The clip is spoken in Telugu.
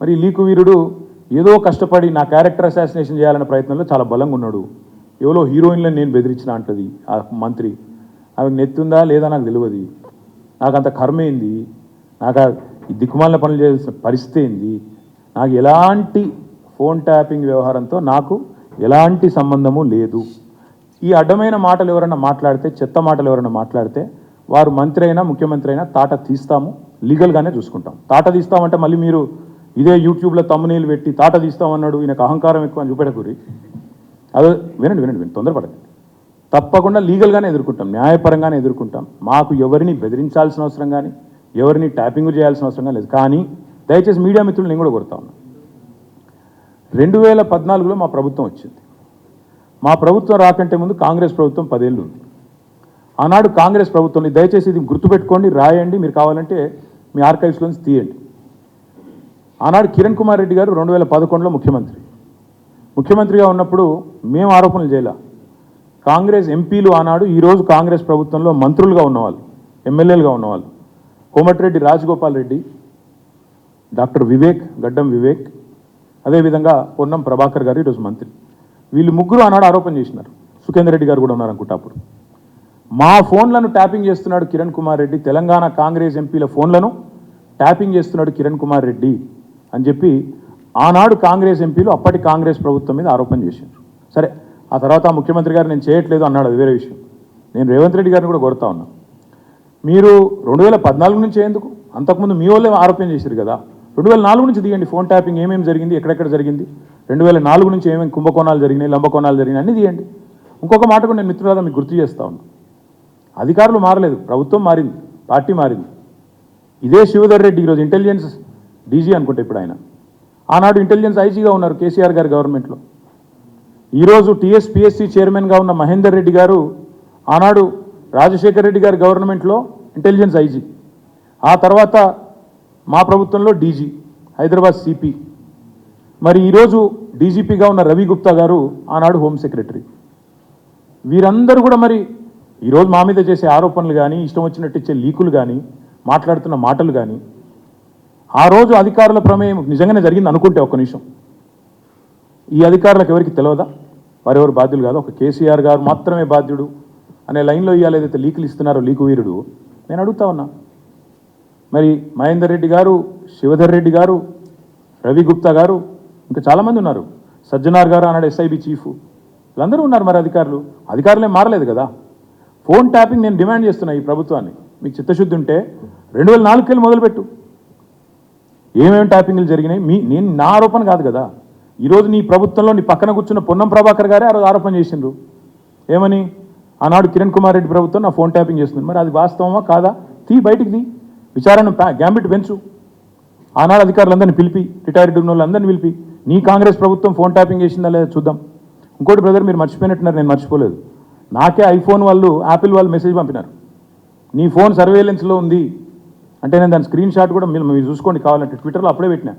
మరి లీకు వీరుడు ఏదో కష్టపడి నా క్యారెక్టర్ అసాసినేషన్ చేయాలనే ప్రయత్నంలో చాలా బలంగా ఉన్నాడు. ఎవరో హీరోయిన్లను నేను బెదిరించిన అంటది ఆ మంత్రి. ఆమె నెత్తుందా లేదా నాకు తెలియదు నాకు అంత కర్మ ఏంది? నాకు ఈ దిక్కుమాలిన పనులు చేయాల్సిన పరిస్థితి ఏంది? నాకు ఎలాంటి ఫోన్ ట్యాపింగ్ వ్యవహారంతో నాకు ఎలాంటి సంబంధము లేదు. ఈ అడ్డమైన మాటలు ఎవరైనా మాట్లాడితే చెత్త మాటలు ఎవరైనా మాట్లాడితే వారు మంత్రి అయినా ముఖ్యమంత్రి అయినా తాట తీస్తాము. లీగల్గానే చూసుకుంటాం. తాట తీస్తామంటే మళ్ళీ మీరు ఇదే యూట్యూబ్లో తమ్మునీళ్ళు పెట్టి తాట తీస్తామన్నాడు ఈయనకు అహంకారం ఎక్కువ అని చూపెడకూరి. అదే వినండి వినండి వినండి తొందరపడండి తప్పకుండా లీగల్గానే ఎదుర్కొంటాం న్యాయపరంగానే ఎదుర్కొంటాం. మాకు ఎవరిని బెదిరించాల్సిన అవసరం కానీ ఎవరిని ట్యాపింగ్ చేయాల్సిన అవసరం కానీ లేదు. కానీ దయచేసి మీడియా మిత్రులు నేను కూడా కొడతా ఉన్నా. రెండు వేల పద్నాలుగులో మా ప్రభుత్వం వచ్చింది. మా ప్రభుత్వం రాకంటే ముందు కాంగ్రెస్ ప్రభుత్వం పదేళ్ళు ఉంది. ఆనాడు కాంగ్రెస్ ప్రభుత్వం దయచేసి ఇది గుర్తుపెట్టుకోండి రాయండి. మీరు కావాలంటే మీ ఆర్కైవ్స్లోంచి తీయండి. ఆనాడు కిరణ్ కుమార్ రెడ్డి గారు రెండు వేల పదకొండులో ముఖ్యమంత్రి. ముఖ్యమంత్రిగా ఉన్నప్పుడు మేము ఆరోపణలు చేయాల. కాంగ్రెస్ ఎంపీలు ఆనాడు ఈరోజు కాంగ్రెస్ ప్రభుత్వంలో మంత్రులుగా ఉన్నవాళ్ళు ఎమ్మెల్యేలుగా ఉన్నవాళ్ళు. కోమటిరెడ్డి రాజగోపాల్ రెడ్డి డాక్టర్ వివేక్ గడ్డం వివేక్ అదేవిధంగా పొన్నం ప్రభాకర్ గారు ఈరోజు మంత్రి. వీళ్ళు ముగ్గురు ఆనాడు ఆరోపణ చేసినారు. సుఖేందర్ రెడ్డి గారు కూడా ఉన్నారనుకుంటా అప్పుడు. మా ఫోన్లను ట్యాపింగ్ చేస్తున్నాడు కిరణ్ కుమార్ రెడ్డి. తెలంగాణ కాంగ్రెస్ ఎంపీల ఫోన్లను ట్యాపింగ్ చేస్తున్నాడు కిరణ్ కుమార్ రెడ్డి. అని చెప్పి ఆనాడు కాంగ్రెస్ ఎంపీలు అప్పటి కాంగ్రెస్ ప్రభుత్వం మీద ఆరోపణ చేశారు. సరే ఆ తర్వాత ముఖ్యమంత్రి గారు నేను చేయట్లేదు అన్నాడు అది వేరే విషయం. నేను రేవంత్ రెడ్డి గారిని కూడా కొడతా ఉన్నా. మీరు రెండు వేల పద్నాలుగు నుంచి ఎందుకు? అంతకుముందు మీ వాళ్ళే ఆరోపణ చేశారు కదా. రెండు వేల నాలుగు నుంచి తీయండి ఫోన్ ట్యాపింగ్ ఏమేమి జరిగింది ఎక్కడెక్కడ జరిగింది. రెండు వేల నాలుగు నుంచి ఏమేమి కుంభకోణాలు జరిగినాయి లంబకోణాలు జరిగినాయి అన్నీ తీయండి. ఇంకొక మాట కూడా నేను మిత్రులారా మీకు గుర్తు చేస్తా ఉన్నా. అధికారులు మారలేదు ప్రభుత్వం మారింది పార్టీ మారింది. ఇదే శివధర్ రెడ్డి ఈరోజు ఇంటెలిజెన్స్ డీజీ అనుకుంటే ఇప్పుడు ఆయన. ఆనాడు ఇంటెలిజెన్స్ ఐజీగా ఉన్నారు కేసీఆర్ గారు గవర్నమెంట్లో. ఈరోజు టీఎస్పిఎస్సి చైర్మన్గా ఉన్న మహేందర్ రెడ్డి గారు ఆనాడు రాజశేఖర్ రెడ్డి గారి గవర్నమెంట్లో ఇంటెలిజెన్స్ ఐజీ ఆ తర్వాత మా ప్రభుత్వంలో డీజీ హైదరాబాద్ సిపి మరి ఈరోజు డీజీపీగా ఉన్న రవి గుప్తా గారు ఆనాడు హోమ్ సెక్రటరీ. వీరందరూ కూడా మరి ఈరోజు మా మీద చేసే ఆరోపణలు కానీ ఇష్టం వచ్చినట్టు ఇచ్చే లీకులు కానీ మాట్లాడుతున్న మాటలు కానీ ఆ రోజు అధికారుల ప్రమేయం నిజంగానే జరిగింది అనుకుంటే ఒక్క నిమిషం. ఈ అధికారులకు ఎవరికి తెలియదా వారెవరు బాధ్యులు కాదు. ఒక కేసీఆర్ గారు మాత్రమే బాధ్యుడు అనే లైన్లో ఇవాళ ఏదైతే లీకులు ఇస్తున్నారో లీకు వీరుడు నేను అడుగుతా ఉన్నా. మరి మహేందర్ రెడ్డి గారు శివధర్ రెడ్డి గారు రవి గుప్తా గారు ఇంకా చాలామంది ఉన్నారు. సజ్జనార్ గారు అన్నాడు ఎస్ఐబి చీఫ్. వీళ్ళందరూ ఉన్నారు మరి అధికారులు. అధికారులే మారలేదు కదా. ఫోన్ ట్యాపింగ్ నేను డిమాండ్ చేస్తున్నా ఈ ప్రభుత్వాన్ని. మీకు చిత్తశుద్ధి ఉంటే రెండు వేల నాలుగుకెళ్ళి మొదలుపెట్టు. ఏమేమి ట్యాపింగ్లు జరిగినాయి? మీ నేను నా ఆరోపణ కాదు కదా. ఈరోజు నీ ప్రభుత్వంలో నీ పక్కన కూర్చున్న పొన్నం ప్రభాకర్ గారే ఆ రోజు ఆరోపణ చేసిండ్రు. ఏమని? ఆనాడు కిరణ్ కుమార్ రెడ్డి ప్రభుత్వం నా ఫోన్ ట్యాపింగ్ చేస్తుంది. మరి అది వాస్తవమా కాదా? తీ బయటికి తీ. విచారణ గ్యాంబిట్ పెంచు. ఆనాడు అధికారులందరినీ పిలిపి రిటైర్డ్ ఉన్న వాళ్ళందరినీ పిలిపి నీ కాంగ్రెస్ ప్రభుత్వం ఫోన్ ట్యాపింగ్ చేసిందా లేదా చూద్దాం. ఇంకోటి బ్రదర్ మీరు మర్చిపోయినట్టున్నారు నేను మర్చిపోలేదు. నాకే ఐఫోన్ వాళ్ళు యాపిల్ వాళ్ళు మెసేజ్ పంపినారు. నీ ఫోన్ సర్వేలెన్స్లో ఉంది. అంటే నేను దాని స్క్రీన్ షాట్ కూడా మీరు మీరు చూసుకోండి కావాలంటే ట్విట్టర్లో అప్పుడే పెట్టినా.